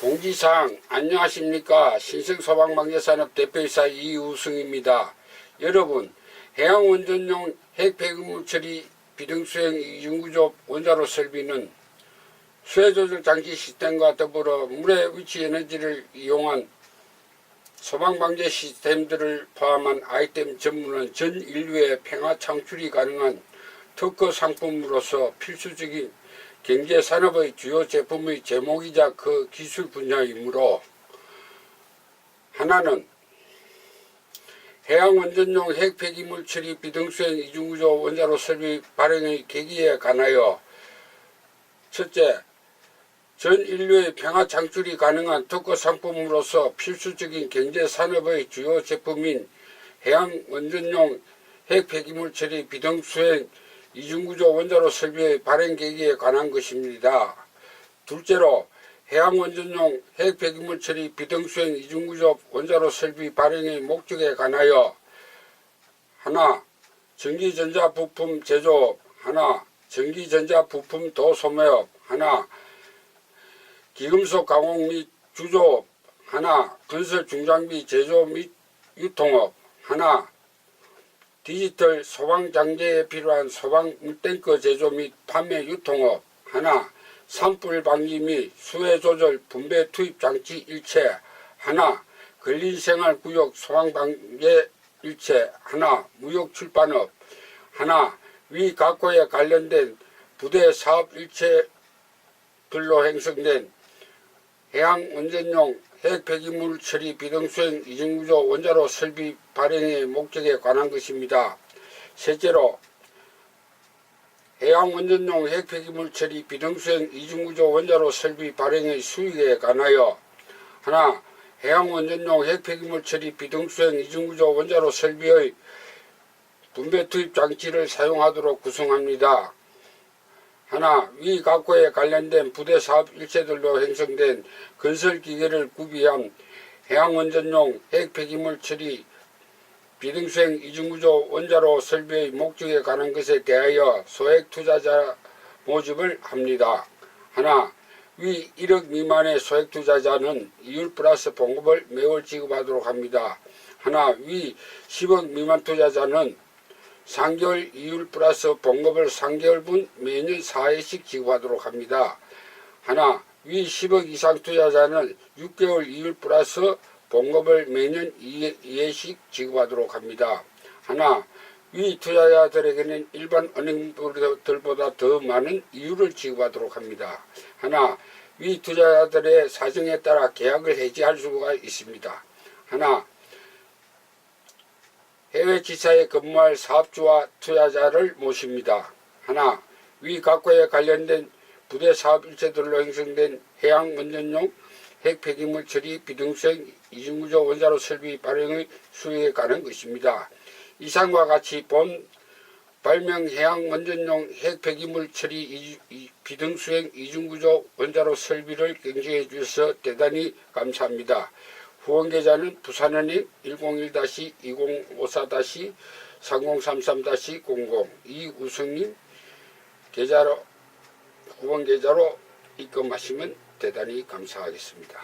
공지사항 안녕하십니까 신생소방방재산업 대표이사 이우승입니다. 여러분 해양원전용 핵폐기물 처리 비등수행 이중구조 원자로 설비는 수해조절 장치 시스템과 더불어 물의 위치 에너지를 이용한 소방방재 시스템들을 포함한 아이템 전문은 전 인류의 평화 창출이 가능한 특허 상품으로서 필수적인 경제 산업의 주요 제품의 제목이자 그 기술 분야이므로 하나는 해양 원전용 핵 폐기물 처리 비등수행 이중구조 원자로 설비 발행의 계기에 관하여 첫째, 전 인류의 평화 창출이 가능한 특허 상품으로서 필수적인 경제 산업의 주요 제품인 해양 원전용 핵 폐기물 처리 비등수행 이중구조 원자로 설비의 발행 계기에 관한 것입니다. 둘째로 해양 원전용 핵 폐기물 처리 비등수행 이중구조 원자로 설비 발행의 목적에 관하여 하나 전기전자 부품 제조업 하나 전기전자 부품 도소매업 하나 기금속 가공 및 주조업 하나 건설 중장비 제조 및 유통업 하나 디지털 소방 장비에 필요한 소방 물탱크 제조 및 판매 유통업 하나 산불 방지 및 수해 조절 분배 투입 장치 일체 하나 근린생활 구역 소방 방제 일체 하나 무역 출판업 하나 위 각호에 관련된 부대 사업 일체들로 형성된 해양 원전용 핵 폐기물 처리 비등 수행 이중구조 원자로 설비 발행의 목적에 관한 것입니다. 셋째로 해양 원전용 핵 폐기물 처리 비등 수행 이중구조 원자로 설비 발행의 수익에 관하여 하나 해양 원전용 핵 폐기물 처리 비등수행 이중구조 원자로 설비의 분배 투입 장치를 사용하도록 구성합니다. 하나, 위 각호에 관련된 부대 사업 일체들로 형성된 건설 기계를 구비한 해양원전용 핵 폐기물 처리 비등수행 이중구조 원자로 설비의 목적에 관한 것에 대하여 소액 투자자 모집을 합니다. 하나, 위 1억 미만의 소액 투자자는 이율 플러스 봉급을 매월 지급하도록 합니다. 하나, 위 10억 미만 투자자는 3개월 이율 플러스 봉급을 3개월분 매년 4회씩 지급하도록 합니다. 하나, 위 10억 이상 투자자는 6개월 이율 플러스 봉급을 매년 2회씩 지급하도록 합니다. 하나, 위 투자자들에게는 일반 은행들보다 더 많은 이율을 지급하도록 합니다. 하나, 위 투자자들의 사정에 따라 계약을 해지할 수가 있습니다. 하나, 해외 지사에 근무할 사업주와 투자자를 모십니다. 하나, 위 각호에 관련된 부대 사업 일체들로 형성된 해양 원전용 핵 폐기물 처리 비등수행 이중구조 원자로 설비 발행의 수익에 관한 것입니다. 이상과 같이 본 발명 해양 원전용 핵 폐기물 처리 비등수행 이중구조 원자로 설비를 경쟁해 주셔서 대단히 감사합니다. 후원 계좌는 부산은행 101-2054-3033-00 이우승님 계좌로 후원 계좌로 입금하시면 대단히 감사하겠습니다.